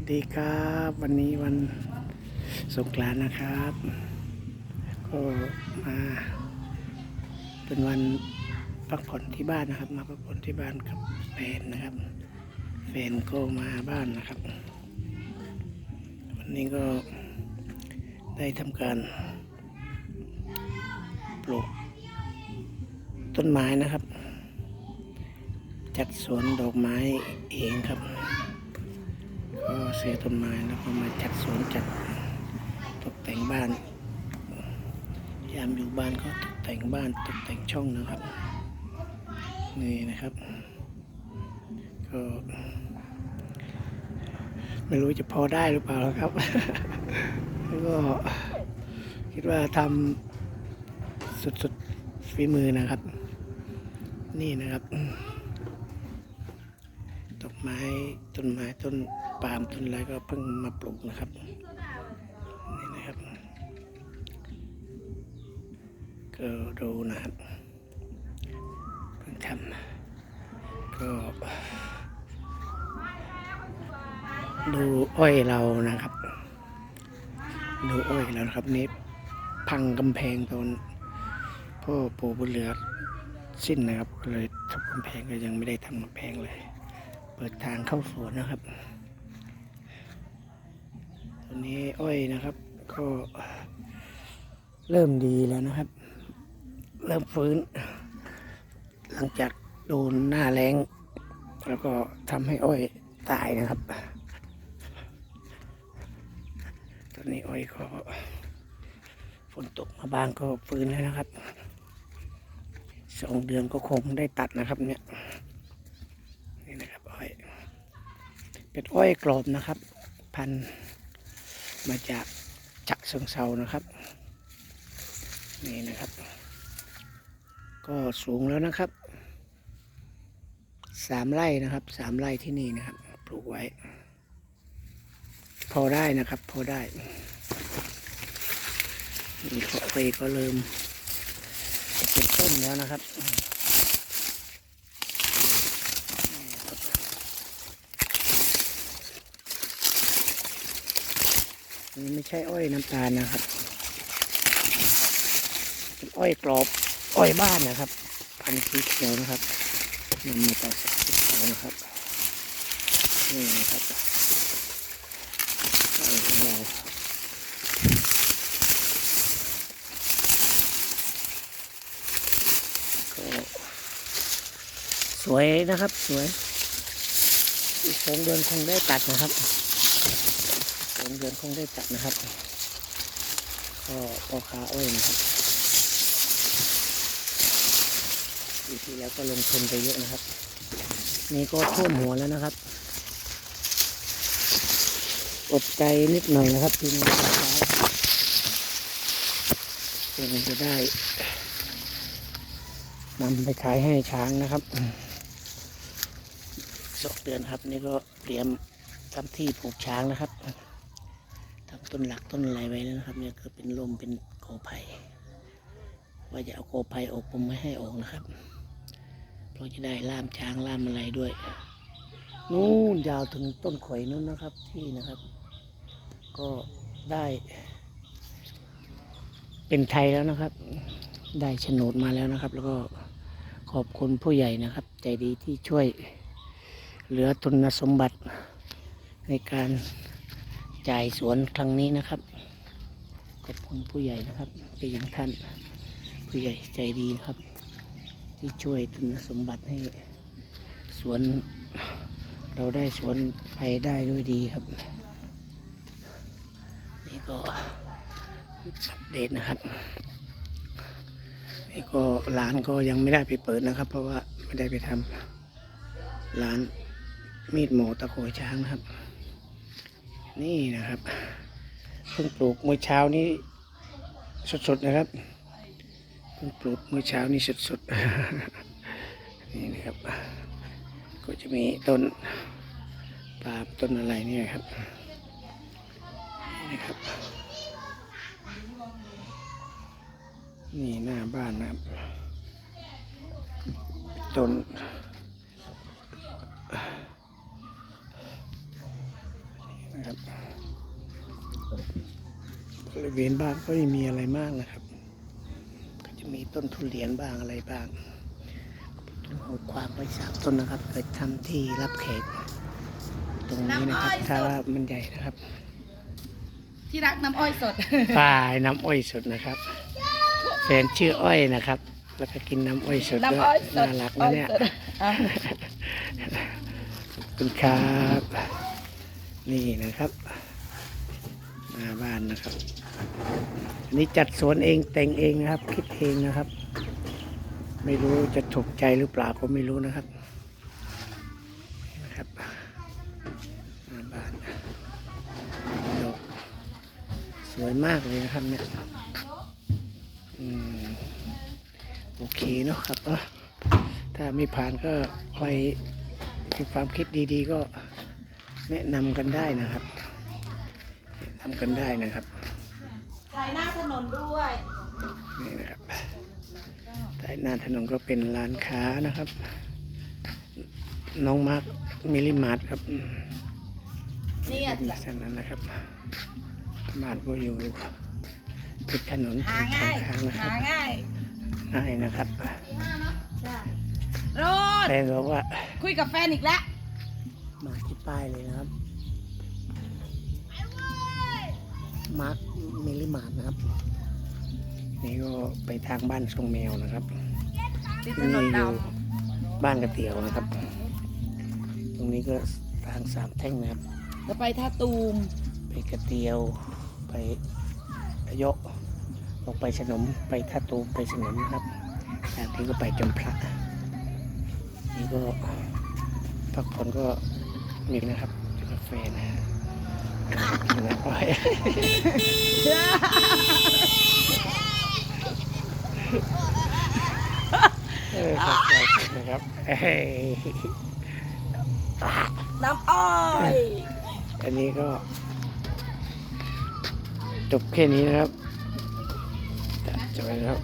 ัสดีครับ วันนี้วันสงกรานต์นะครับ ก็มาเป็นวันพักผ่อนที่บ้านนะครับ มาพักผ่อนที่บ้านกับแฟนนะครับ แฟนก็มาบ้านนะครับ วันนี้ก็ได้ทำการปลูกต้นไม้นะครับ จัดสวนดอกไม้เองครับ ก็ซื้อต้นไม้แล้วก็มาจัดสวนจัดตกแต่งบ้าน ยามอยู่บ้านก็ตกแต่งบ้านตกแต่งช่องนะครับ นี่นะครับ ก็ไม่รู้จะพอได้หรือเปล่าครับแล้วก็คิดว่าทำสุดๆฝีมือนะครับ นี่นะครับ ไม้ต้นไม้ต้นปาล์มต้นอะไรก็เพิ่งมาปลูกนะครับนี่นะครับ ก็ดูนะครับเพิ่งทำก็ดูอ้อยเรานะครับ ดูอ้อยเรานะครับนี่พังกำแพงตอนพ่อปู่บุญเหลือสิ้นนะครับ ก็เลยทำกำแพงก็ยังไม่ได้ทำกำแพงเลย ปิดทางเข้าสวนนะครับตอนนี้อ้อยนะครับ ก็เริ่มดีแล้วนะครับ เริ่มฟื้น หลังจากโดนหน้าแรงแล้วก็ทำให้อ้อยตายนะครับ ตอนนี้อ้อยก็ฝนตกมาบ้างก็ฟื้นแล้วนะครับสองเดือนก็คงได้ตัดนะครับเนี่ย นี่นะครับอ้อย เป็นอ้อยกรอบนะครับ พันมาจากจักเชิงเซานะครับ นี่นะครับ ก็สูงแล้วนะครับสามไร่นะครับสามไร่ที่นี่นะครับ ปลูกไว้ พอได้นะครับ พอได้นี่ก็อ้อยก็เริ่มเป็นต้นแล้วนะครับ นนี้ไม่ใช่อ้อยน้ำตาลนะครับเป็นอ้อยกรอบอ้อยบ้านนะครับ พันธุ์สีเขียวนะครับนำมาจากสีเขียวนะครับนี่นะครับอ้อยของเราก็สวยนะครับสวยอีกสองเดือนคงได้ตัดนะครับ สองเดือนคงได้ตัดนะครับ ก็พ่อค้าอ้อยนะครับปีที่แล้วก็ลงทุนไปเยอะนะครับ นี่ก็ท่วมหัวแล้วนะครับอดใจนิดหน่อยนะครับทีนี้พ่อค้าเพื่อจะได้นำไปขายให้ช้างนะครับสองเดือนครับนี่ก็เตรียมทำที่ปลูกช้างนะครับ ต้นหลักต้นอะไรไว้แล้วนะครับ เนี่ยคือเป็นลมเป็นโกไผ่ว่าจะเอาโกไผ่ออกผมไม่ให้ออกนะครับ เพราะจะได้ล่ามช้างล่ามอะไรด้วย นู่นยาวถึงต้นข่อยนู้นนะครับ ที่นะครับ ก็ได้ เป็นไทยแล้วนะครับ ได้โฉนดมาแล้วนะครับ แล้วก็ขอบคุณผู้ใหญ่นะครับ ใจดีที่ช่วยเหลือทุนสมบัติในการ จ่ายสวนครั้งนี้นะครับ ขอบคุณผู้ใหญ่นะครับไปยังท่าน ผู้ใหญ่ใจดีครับ ที่ช่วยทุนสมบัติให้สวน เราได้สวนไปได้ด้วยดีครับ นี่ก็อัปเดตนะครับนี่ก็ร้านก็ยังไม่ได้ไปเปิดนะครับ เพราะว่าไม่ได้ไปทำร้านมีดหมอตะโขยช้างนะครับ นี่นะครับเพิ่งปลูกเมื่อเช้านี้สดๆนะครับเพิ่งปลูกเมื่อเช้านี้สดๆนี่นะครับ ก็จะมีต้นปาล์มต้นอะไรเนี่ยครับนี่ครับ นี่หน้าบ้านนะครับต้น นะครับบ ริเวณบ้านก็ไม่มีอะไรมากนะครับ ก็จะมีต้นทุเรียนบ้างอะไรบ้างต้นโหดความไว้สามต้นนะครับเคยทำที่รับแขกตรงนี้นะครับถ้าว่ามันใหญ่นะครับ ที่รักน้ำอ้อยสดฝ่ายน้ำอ้อยสดนะครับแฟนชื่ออ้อยนะครับ แล้วก็กินน้ำอ้อยสดด้วยน้ำอ้อยสดน่ารักนะเนี่ยอ้อสดอะขอบคุณครับ นี่นะครับ หน้าบ้านนะครับ อันนี้จัดสวนเองแต่งเองนะครับ คิดเองนะครับ ไม่รู้จะถูกใจหรือเปล่าก็ไม่รู้นะครับนะครับหน้าบ้านดอกสวยมากเลยนะครับเนี่ยอืมโอเคเนาะครับถ้าไม่ผ่านก็คอยมีความคิดดีๆ ก็แนะนำกันได้นะครับ แนะนำกันได้นะครับถ่ายหน้าถนนด้วยนี่นะครับใต้หน้าถนนก็เป็นร้านค้านะครับ น้องมาร์คมิลลิมาร์ทครับนี่เป็นอะลักษณะนั้นนะครับบ้านก็อยู่ติดถนนหาง่ายข้างๆนะคหารับง่ายง่ายนะครับโรดแฟนบอกว่าคุยกับแฟนอีกแล้วมาที่ป้ายเลยนะครับ มาร์คมิลลิมาร์ทนะครับ นี่ก็ไปทางบ้านทรงแมวนะครับติดถที่นนี่นอดายู่วบ้านกระเตียวนะครับ ตรงนี้ก็ทางสามแท่งนะครับจะไปท่าตูม ไปกระเตียว ไประยกลงไปสนม ไปท่าตูม ไปสนมนะครับจากนี้ก็ไปจำพระ นี่ก็พักผ่อนก็มีนะครับกินกาแฟนะ เออครับนะครับเอ้ยน้ำอ้อยอันนี้ก็ จบแค่นี้นะครับจบแล้วนะครับ